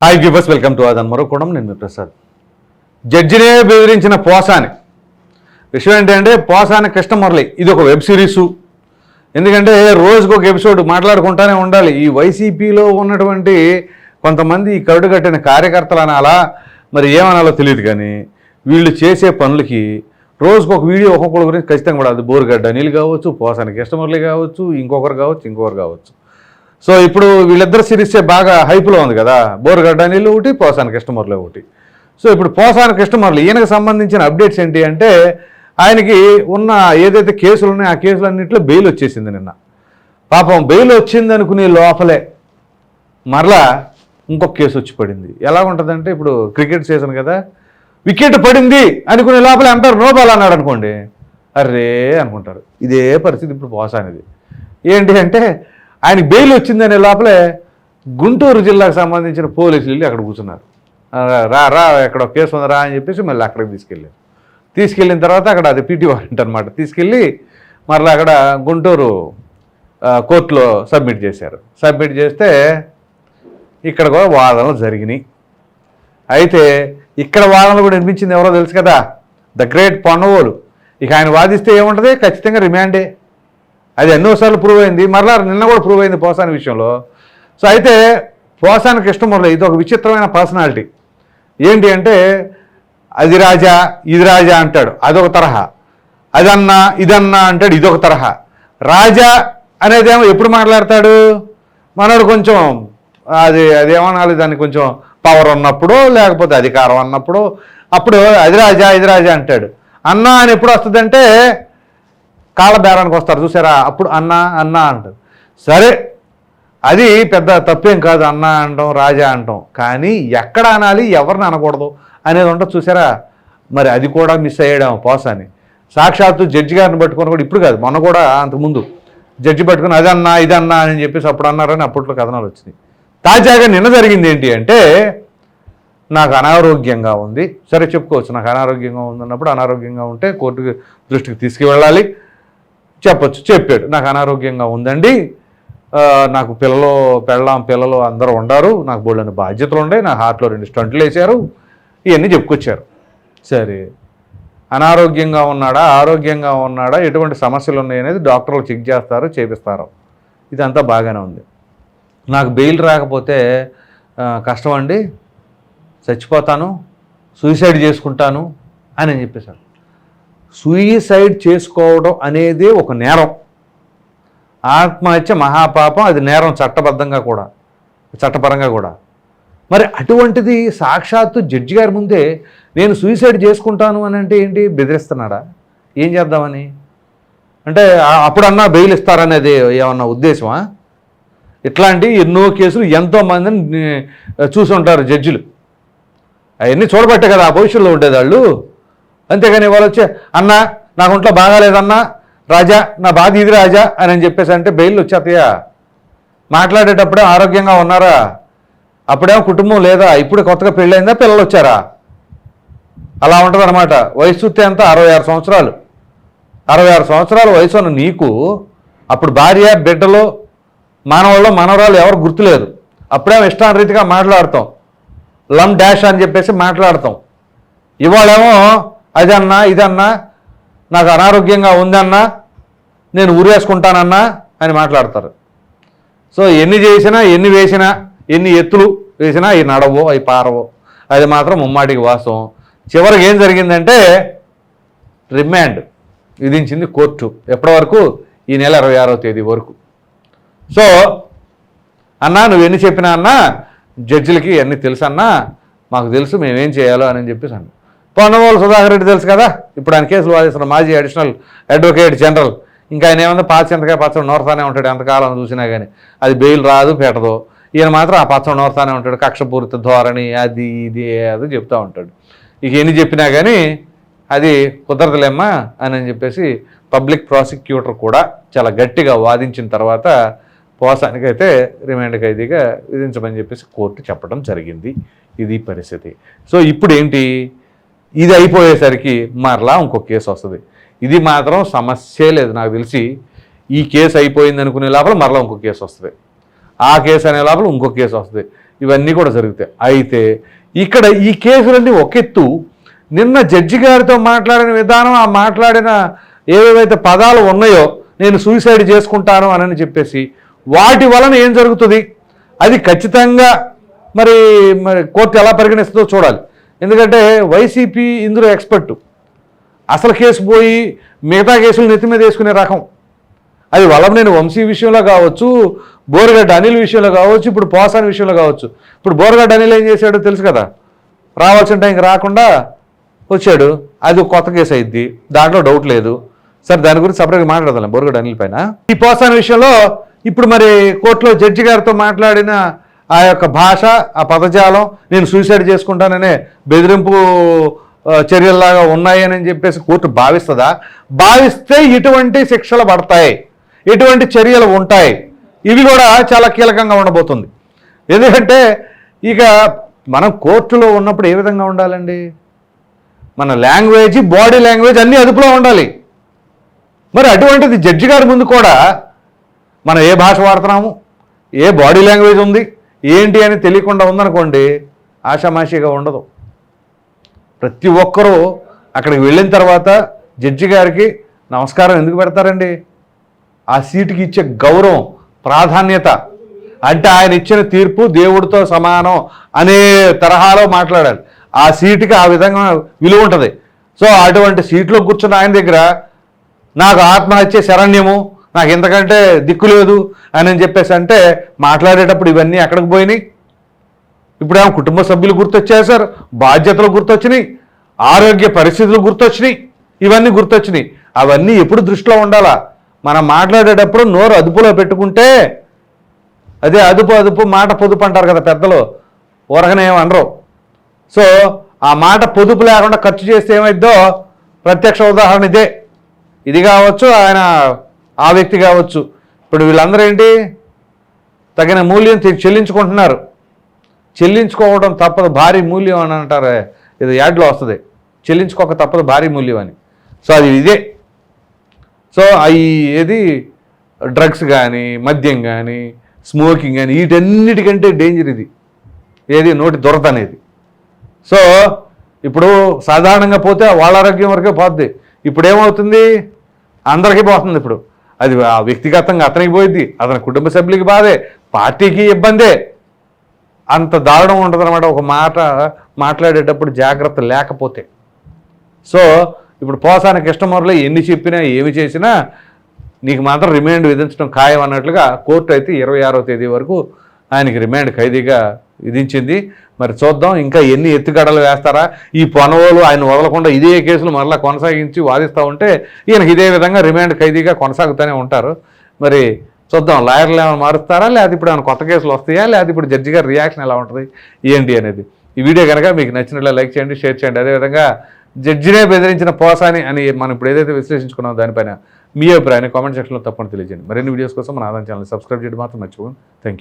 Hi viewers welcome to అదన్ మరొకడం నేను మీ ప్రసాద్ జడ్జినే బెదిరించిన పోసాని విషయం ఏంటంటే పోసాని కృష్ణమురళి ఇది ఒక వెబ్ సిరీసు ఎందుకంటే రోజుకు ఒక ఎపిసోడ్ మాట్లాడుకుంటానే ఉండాలి ఈ వైసీపీలో ఉన్నటువంటి కొంతమంది ఈ కరుడు కట్టిన కార్యకర్తలు అనాలా మరి ఏమనాలో తెలియదు కానీ వీళ్ళు చేసే పనులకి రోజుకు ఒక వీడియో ఒక్కొక్కరి గురించి ఖచ్చితంగా పడాలి బోరుగడ్డ అనిల్ కావచ్చు పోసాని కృష్ణమురళి కావచ్చు ఇంకొకరు కావచ్చు ఇంకొకరు కావచ్చు సో ఇప్పుడు వీళ్ళిద్దరు సిరీస్ బాగా హైప్లో ఉంది కదా. బోరుగడ్డ నీళ్ళు ఒకటి పోసాని కస్టమర్లు ఒకటి. సో ఇప్పుడు పోసాని కస్టమర్లు ఈయనకు సంబంధించిన అప్డేట్స్ ఏంటి అంటే ఆయనకి ఉన్న ఏదైతే కేసులు ఉన్నాయో ఆ కేసులన్నింటిలో బెయిల్ వచ్చేసింది నిన్న. పాపం బెయిల్ వచ్చింది అనుకునే లోపలే మరలా ఇంకొక కేసు వచ్చి పడింది. ఎలా ఉంటుందంటే ఇప్పుడు క్రికెట్ సీజన్ కదా. వికెట్ పడింది అనుకునే లోపల అంటారు నో బాల్ అన్నాడు అనుకోండి. అరే అనుకుంటారు. ఇదే పరిస్థితి ఇప్పుడు పోసానిది ఏంటి అంటే ఆయన బెయిల్ వచ్చిందనే లోపలే గుంటూరు జిల్లాకు సంబంధించిన పోలీసులు వెళ్ళి అక్కడ కూర్చున్నారు. రా రా ఎక్కడ కేసు ఉంది రా అని చెప్పేసి మళ్ళీ అక్కడికి తీసుకెళ్ళారు. తీసుకెళ్ళిన తర్వాత అక్కడ అది పీటీ వారెంట్ అనమాట తీసుకెళ్ళి మరలా అక్కడ గుంటూరు కోర్టులో సబ్మిట్ చేశారు. సబ్మిట్ చేస్తే ఇక్కడ కూడా వాదనలు జరిగినాయి. అయితే ఇక్కడ వాదనలు కూడా వినిపించింది ఎవరో తెలుసు కదా? The great Ponnavolu. ఇక ఆయన వాదిస్తే ఏముంటుంది? ఖచ్చితంగా రిమాండే. అది ఎన్నోసార్లు ప్రూవ్ అయింది. మరలా నిన్న కూడా ప్రూవ్ అయింది పోసాని విషయంలో. సో అయితే పోసాని కృష్ణమురళి ఇది ఒక విచిత్రమైన పర్సనాలిటీ ఏంటి అంటే అది రాజా ఇది రాజా అంటాడు. అదొక తరహా. అదన్నా ఇదన్నా అంటాడు. ఇదొక తరహా. రాజా అనేదేమో ఎప్పుడు మాట్లాడతాడు? మనోడు కొంచెం అది అదేమనాలి? దాన్ని కొంచెం పవర్ ఉన్నప్పుడు లేకపోతే అధికారం అన్నప్పుడు అప్పుడు అది రాజా ఇది రాజా అంటాడు. అన్నా అని ఎప్పుడు వస్తుందంటే కాళ్ళబేరానికి వస్తారు. చూసారా? అప్పుడు అన్న అన్న అంటారు. సరే అది పెద్ద తప్పేం కాదు. అన్న అంటాం రాజా అంటాం. కానీ ఎక్కడ అనాలి ఎవరిని అనకూడదు అనేది ఉంటుంది. చూసారా? మరి అది కూడా మిస్ అయ్యాడు పోసాని. సాక్షాత్తు జడ్జి గారిని పట్టుకొని కూడా ఇప్పుడు కాదు మొన్న కూడా అంతకుముందు. జడ్జి పట్టుకుని అదన్నా ఇదన్నా అని చెప్పేసి అప్పుడు అన్నారని అప్పట్లో కథనాలు వచ్చినాయి. తాజాగా నిన్న జరిగింది ఏంటి అంటే నాకు అనారోగ్యంగా ఉంది. సరే చెప్పుకోవచ్చు. నాకు అనారోగ్యంగా ఉందన్నప్పుడు అనారోగ్యంగా ఉంటే కోర్టుకి దృష్టికి తీసుకువెళ్ళాలి. చెప్పొచ్చు. చెప్పాడు. నాకు అనారోగ్యంగా ఉందండి. నాకు పిల్లలు పెళ్ళాం పిల్లలు అందరూ ఉండారు. నాకు బోళ్ళని బాధ్యతలు ఉండే నా హార్ట్లో రెండు స్టంట్లు వేశారు. ఇవన్నీ చెప్పుకొచ్చారు. సరే. అనారోగ్యంగా ఉన్నాడా? ఆరోగ్యంగా ఉన్నాడా? ఎటువంటి సమస్యలు ఉన్నాయి అనేది డాక్టర్లు చెక్ చేస్తారు చేపిస్తారు. ఇదంతా బాగానే ఉంది. నాకు బెయిల్ రాకపోతే కష్టం అండి చచ్చిపోతాను. సూసైడ్ చేసుకుంటాను అని చెప్పేశారు. సూయిసైడ్ చేసుకోవడం అనేది ఒక నేరం. ఆత్మహత్య మహాపాపం అది నేరం చట్టబద్ధంగా కూడా చట్టపరంగా కూడా. మరి అటువంటిది సాక్షాత్తు జడ్జి గారి ముందే నేను సూయిసైడ్ చేసుకుంటాను అని అంటే ఏంటి? బెదిరిస్తున్నాడా? ఏం చేద్దామని? అంటే అప్పుడన్నా బెయిల్ ఇస్తారనేది ఏమన్నా ఉద్దేశమా? ఇట్లాంటి ఎన్నో కేసులు ఎంతో మందిని చూసి ఉంటారు జడ్జిలు. అవన్నీ చూడబట్టే కదా ఆ పొజిషన్లో ఉండేదాళ్ళు అంతేగాని వాళ్ళు వచ్చే అన్నా నాకు ఒంట్లో బాగాలేదన్నా రాజా నా బాధ ఇది రాజా అని అని చెప్పేసి అంటే బెయిల్ వచ్చేస్తాయా మాట్లాడేటప్పుడే ఆరోగ్యంగా ఉన్నారా? అప్పుడేమో కుటుంబం లేదా? ఇప్పుడు కొత్తగా పెళ్ళైందా? పిల్లలు వచ్చారా అలా ఉంటుంది అనమాట వయసు ఎంత అరవై ఆరు సంవత్సరాలు. అరవై ఆరు సంవత్సరాల వయసు ఉన్న నీకు అప్పుడు భార్య బిడ్డలు మానవాళ్ళు మనవరాలు ఎవరు గుర్తులేదు. అప్పుడేమో ఇష్టానురీతిగా మాట్లాడతాం. లమ్ డాష్ అని చెప్పేసి మాట్లాడతాం. ఇవాళేమో అదన్నా ఇదన్నా నాకు అనారోగ్యంగా ఉందన్నా నేను ఊరేసుకుంటానన్నా అని మాట్లాడతారు. సో ఎన్ని చేసినా ఎన్ని వేసినా ఎన్ని ఎత్తులు వేసినా అవి నడవో అవి పారవో. అది మాత్రం ముమ్మాటికి వాస్తవం. చివరికి ఏం జరిగిందంటే రిమాండ్ విధించింది కోర్టు ఎప్పటి వరకు ఈ నెల ఇరవై ఆరో తేదీ వరకు. సో అన్నా నువ్వు ఎన్ని చెప్పినా అన్నా జడ్జిలకి అన్నీ తెలుసు అన్నా మాకు తెలుసు మేమేం చేయాలో అని చెప్పేసి అన్నా. పొన్నమూలు సుధాకర్ రెడ్డి తెలుసు కదా? ఇప్పుడు ఆయన కేసులు వాదిస్తున్న మాజీ అడిషనల్ అడ్వకేట్ జనరల్. ఇంకా ఆయన ఏమన్నా పాచి ఎంతగా పచ్చడి నోరుతానే ఉంటాడు. ఎంతకాలం చూసినా కానీ అది బెయిల్ రాదు పెట్టదు. ఈయన మాత్రం ఆ పచ్చడి నోరుతానే ఉంటాడు. కక్షపూరిత ధోరణి అది ఇది అది చెప్తూ ఉంటాడు. ఇక ఎన్ని చెప్పినా కానీ అది కుదరదులేమ్మా అని అని చెప్పేసి పబ్లిక్ ప్రాసిక్యూటర్ కూడా చాలా గట్టిగా వాదించిన తర్వాత పోసానికైతే రిమాండ్ ఖైదీగా విధించమని చెప్పేసి కోర్టు చెప్పడం జరిగింది. ఇది పరిస్థితి. సో ఇప్పుడు ఏంటి ఇది అయిపోయేసరికి మరలా ఇంకో కేసు వస్తుంది. ఇది మాత్రం సమస్యే లేదు నాకు తెలిసి. ఈ కేసు అయిపోయింది అనుకునే లోపల మరలా ఇంకో కేసు వస్తుంది. ఆ కేసు అనే లోపల ఇంకో కేసు వస్తుంది. ఇవన్నీ కూడా జరుగుతాయి. అయితే ఇక్కడ ఈ కేసులన్నీ ఒక ఎత్తు. నిన్న జడ్జి గారితో మాట్లాడిన విధానం ఆ మాట్లాడిన ఏవేవైతే పదాలు ఉన్నాయో నేను సూసైడ్ చేసుకుంటాను అని చెప్పేసి వాటి వలన ఏం జరుగుతుంది? అది ఖచ్చితంగా మరి మరి కోర్టు ఎలా పరిగణిస్తుందో చూడాలి. ఎందుకంటే వైసీపీ ఇందులో ఎక్స్పర్టు. అసలు కేసు పోయి మిగతా కేసులు నెత్తి మీద వేసుకునే రకం. అది వల్లభనేని వంశీ విషయంలో కావచ్చు బోరగడ్డ అనిల్ విషయంలో కావచ్చు ఇప్పుడు పోసాని విషయంలో కావచ్చు. ఇప్పుడు బోరగడ్డ అనిల్ ఏం చేశాడో తెలుసు కదా? రావాల్సిన టైంకి రాకుండా వచ్చాడు. అది కొత్త కేసు అయింది. దాంట్లో డౌట్ లేదు. సరే దాని గురించి సపరేట్గా మాట్లాడదాం బోరగడ్డ అనిల్ పైన. ఈ పోసాని విషయంలో ఇప్పుడు మరి కోర్టులో జడ్జి గారితో మాట్లాడిన ఆ యొక్క భాష ఆ పదజాలం నేను సూసైడ్ చేసుకుంటాననే బెదిరింపు చర్యల్లాగా ఉన్నాయని చెప్పేసి కోర్టు భావిస్తుందా? భావిస్తే ఇటువంటి శిక్షలు పడతాయి. ఇటువంటి చర్యలు ఉంటాయి. ఇవి కూడా చాలా కీలకంగా ఉండబోతుంది. ఎందుకంటే ఇక మనం కోర్టులో ఉన్నప్పుడు ఏ విధంగా ఉండాలండి? మన లాంగ్వేజ్ బాడీ లాంగ్వేజ్ అన్నీ అదుపులో ఉండాలి. మరి అటువంటిది జడ్జి గారి ముందు కూడా మనం ఏ భాష వాడుతున్నాము? ఏ బాడీ లాంగ్వేజ్ ఉంది? ఏంటి అని తెలియకుండా ఉందనుకోండి ఆషామాషిగా ఉండదు. ప్రతి ఒక్కరూ అక్కడికి వెళ్ళిన తర్వాత జడ్జి గారికి నమస్కారం ఎందుకు పెడతారండి? ఆ సీటుకి ఇచ్చే గౌరవం ప్రాధాన్యత అంటే ఆయన ఇచ్చిన తీర్పు దేవుడితో సమానం అనే తరహాలో మాట్లాడాలి. ఆ సీటుకి ఆ విధంగా విలువ ఉంటుంది. సో అటువంటి సీట్లో కూర్చున్న ఆయన దగ్గర నాకు ఆత్మహత్య శరణ్యము నాకు ఇంతకంటే దిక్కు లేదు అని చెప్పేసి అంటే మాట్లాడేటప్పుడు ఇవన్నీ ఎక్కడికి పోయినాయి? ఇప్పుడేమో కుటుంబ సభ్యులు గుర్తొచ్చాయి సార్ బాధ్యతలు గుర్తొచ్చినాయి ఆరోగ్య పరిస్థితులు గుర్తొచ్చినాయి ఇవన్నీ గుర్తొచ్చినాయి. అవన్నీ ఎప్పుడు దృష్టిలో ఉండాలా? మనం మాట్లాడేటప్పుడు నోరు అదుపులో పెట్టుకుంటే అదే అదుపు అదుపు మాట పొదుపు అంటారు కదా పెద్దలు ఊరగనే అనరు. సో ఆ మాట పొదుపు లేకుండా ఖర్చు చేస్తే ఏమైద్దో? ప్రత్యక్ష ఉదాహరణ ఇదే. ఇది కావచ్చు ఆయన ఆ వ్యక్తి కావచ్చు. ఇప్పుడు వీళ్ళందరూ ఏంటి? తగిన మూల్యం చెల్లించుకుంటున్నారు. చెల్లించుకోవడం తప్పదు భారీ మూల్యం అని అంటారు. ఇది యాడ్లో వస్తుంది. చెల్లించుకోక తప్పదు భారీ మూల్యం అని. సో అది ఇదే. సో అవి ఏది? డ్రగ్స్ కానీ మద్యం కానీ స్మోకింగ్ కానీ వీటన్నిటికంటే డేంజర్ ఇది. ఏది? నోటి దొరత అనేది. సో ఇప్పుడు సాధారణంగా పోతే వాళ్ళ ఆరోగ్యం వరకే పోద్ది. ఇప్పుడు ఏమవుతుంది అందరికీ పోతుంది ఇప్పుడు. అది వ్యక్తిగతంగా అతనికి పోయిద్ది అతని కుటుంబ సభ్యులకి బాధే పార్టీకి ఇబ్బందే. అంత దారుణం ఉంటుంది ఒక మాట మాట్లాడేటప్పుడు జాగ్రత్త లేకపోతే. సో ఇప్పుడు పోసానికి ఇష్టమూరలో ఎన్ని చెప్పినా ఏమి చేసినా నీకు మాత్రం రిమాండ్ విధించడం ఖాయం అన్నట్లుగా కోర్టు అయితే ఇరవై ఆరో తేదీ వరకు ఆయనకి రిమాండ్ ఖైదీగా విధించింది. మరి చూద్దాం ఇంకా ఎన్ని ఎత్తుగడలు వేస్తారా? ఈ పొనవోలు ఆయన వదలకుండా ఇదే కేసులు మరలా కొనసాగించి వాదిస్తూ ఉంటే ఈయనకి ఇదే విధంగా రిమాండ్ ఖైదీగా కొనసాగుతూనే ఉంటారు. మరి చూద్దాం లాయర్లు ఏమైనా మారుస్తారా? లేదా ఇప్పుడు ఏమైనా కొత్త కేసులు వస్తాయా? లేదా ఇప్పుడు జడ్జి గారి రియాక్షన్ ఎలా ఉంటుంది? ఏంటి అనేది. ఈ వీడియో కనుక మీకు నచ్చినట్లు లైక్ చేయండి షేర్ చేయండి. అదేవిధంగా జడ్జినే బెదిరించిన పోసాని అని మనం ఇప్పుడు ఏదైతే విశ్లేషించుకున్నాం దానిపైన మీ అభిప్రాయాన్ని కామెంట్ సెక్షన్లో తప్పని తెలియజేయండి. మరిన్ని వీడియోస్ కోసం మన ఆదాయం ఛానల్ సబ్స్క్రైబ్ చేయడం మాత్రం మర్చిపోండి థ్యాంక్ యూ